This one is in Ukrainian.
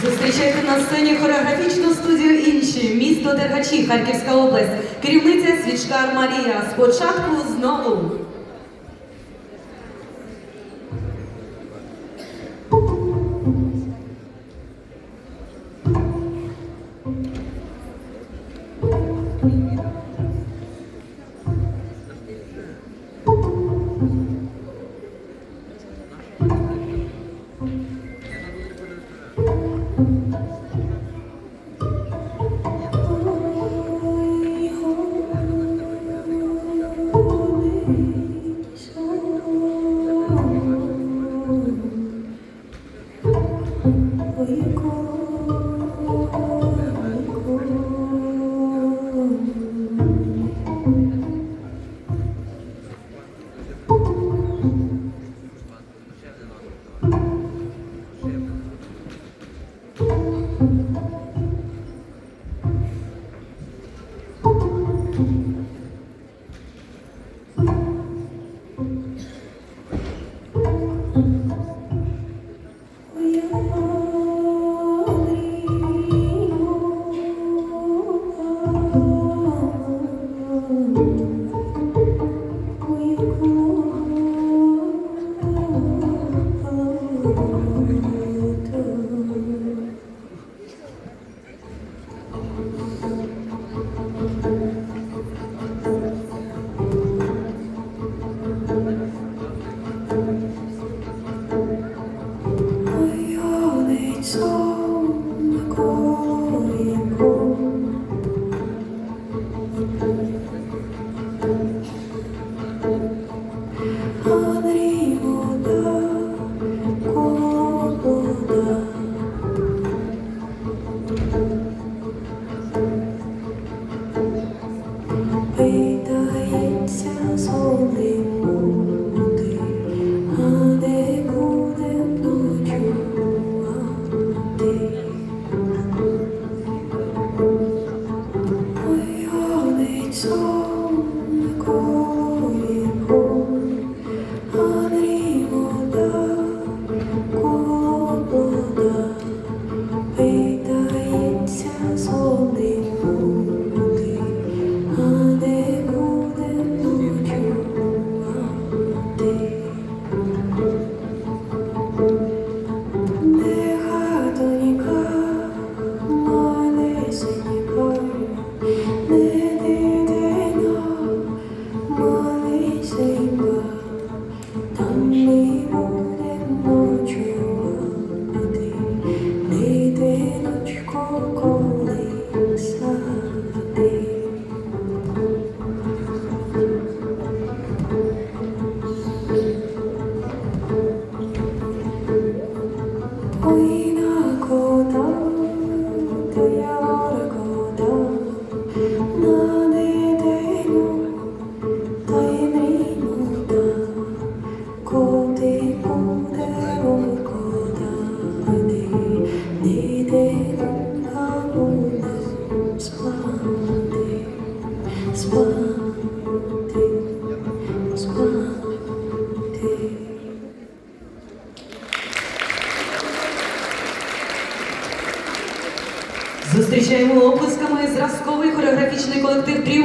Зустрічайте на сцені хореографічну студію інші місто Дергачі, Харківська область, керівниця Свічкар Марія. Спочатку знову. 回顾。So easy. Зустрічаємо оплесками зразковий хореографічний колектив Тріумф.